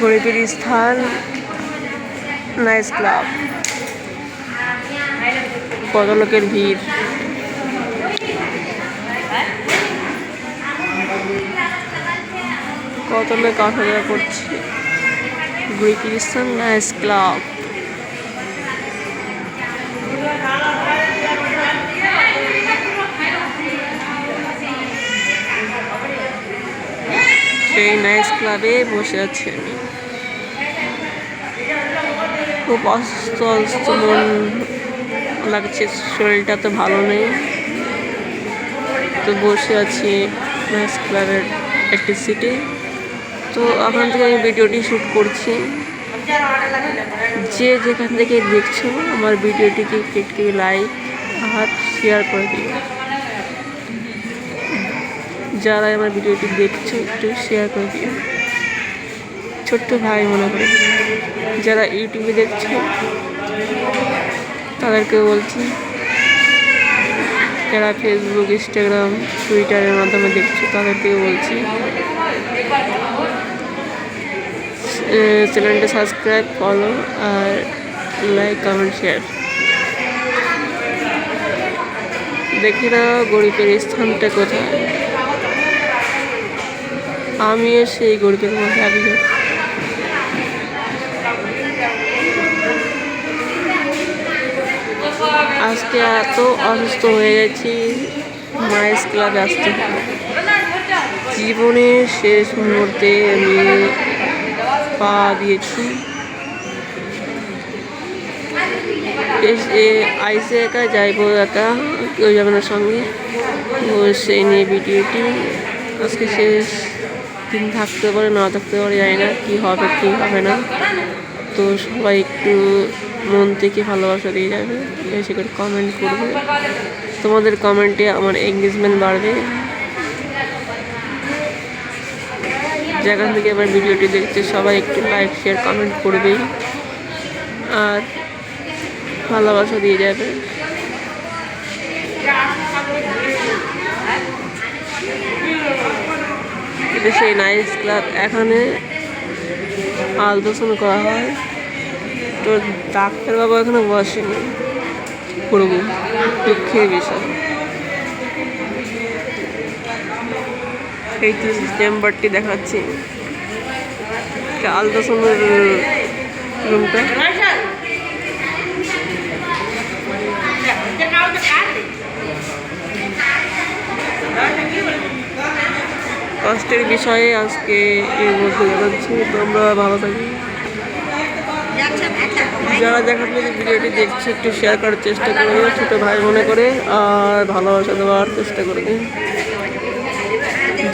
গরিবের স্থান nice club কত লোকের ভিড়। কত লোক আসা যাওয়া করছে। গরিবের স্থান নাইস ক্লাব সেই নাইস ক্লাবে বসে আছি আমি। খুব অসুস্থ অসুস্থ মন লাগছে, শরীরটা তো ভালো নেই। তো বসে আছি নাইস ক্লাবের একটি সিটে তো ওখান থেকে আমি ভিডিওটি শ্যুট করছি। যে যেখান থেকে দেখছ আমার ভিডিওটিকে একটি লাইক আর শেয়ার করে দিও যারা আমার ভিডিওটি দেখছ, একটু শেয়ার করে দিও। ছোট্ট ভাই মনে করে। যারা ইউটিউবে দেখছ তাদেরকে বলছি, যারা ফেসবুক ইনস্টাগ্রাম টুইটারের মাধ্যমে দেখছ তাদেরকে বলছি চ্যানেলটা সাবস্ক্রাইব ফলো আর লাইক কমেন্ট শেয়ার দেখি না গরিবের স্থানটা কোথায়। আমিও সেই গরিবের মধ্যে একজন আজকে এত অসুস্থ হয়ে গেছি মায়েস ক্লাবে আসতে জীবনের শেষ মুহূর্তে আমি পা দিয়েছি। আইসে একা যাইবো একা, কেউ যাবে না সঙ্গে। সেই নিয়ে ভিডিওটি আজকে শেষ। দিন থাকতে পারে, না থাকতে পারে, জানি না কী হবে কী হবে না। তো সবাই একটু মন থেকে ভালোবাসা দিয়ে যাবে, বেশি করে কমেন্ট করবে। তোমাদের কমেন্টে আমার এঙ্গেজমেন্ট বাড়বে। যেখান থেকে আমার ভিডিওটি দেখছে, সবাই একটু লাইক শেয়ার কমেন্ট করবেই। আর ভালোবাসা দিয়ে যাবে। এটা সেই নাইস ক্লাব এখানে আলট্রাসাউন্ড করা হয়। তো ডাক্তারবাবু এখানে বসেনি। করব দুঃখের বিষয়। এই চেম্বারটি দেখাচ্ছি। আলট্রাসাউন্ডের রুমটা কষ্টের বিষয়ে আজকে এই মধ্যে জানাচ্ছি। তোমরা ভালো থাকি। যারা দেখার থেকে ভিডিওটি দেখছে, একটু শেয়ার করার চেষ্টা করবে ছোটো ভাই মনে করে, আর ভালোবাসা দেওয়ার চেষ্টা করবে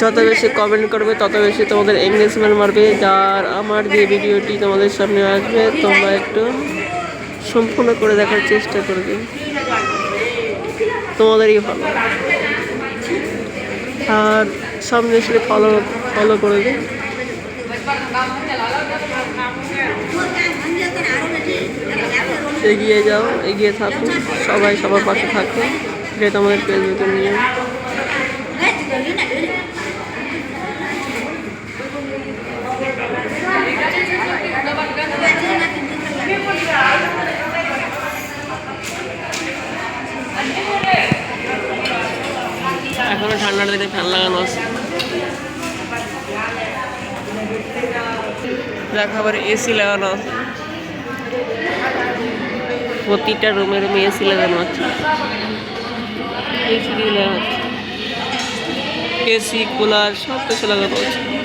যত বেশি কমেন্ট করবে, তত বেশি তোমাদের এঙ্গেজমেন্ট মারবে যার আমার যে ভিডিওটি তোমাদের সামনে আসবে, তোমরা একটু সম্পূর্ণ করে দেখার চেষ্টা করবে। তোমাদেরই ভালো। আর সামনে এসে ফলো ফলো করে দিন এগিয়ে যাও, এগিয়ে থাকো, সবাই সবার পাশে থাকো, যেটা আমাদের ফেসবুকের নিয়ম এখনও ঠান্ডার দেখে ফ্যান লাগানো আছে। দেখা আবার এসি লাগানো আছে। প্রতিটা রুমে রুমে এসি লাগানো এসি লাগানো আছে। এসি কুলার সব কিছু লাগানো আছে।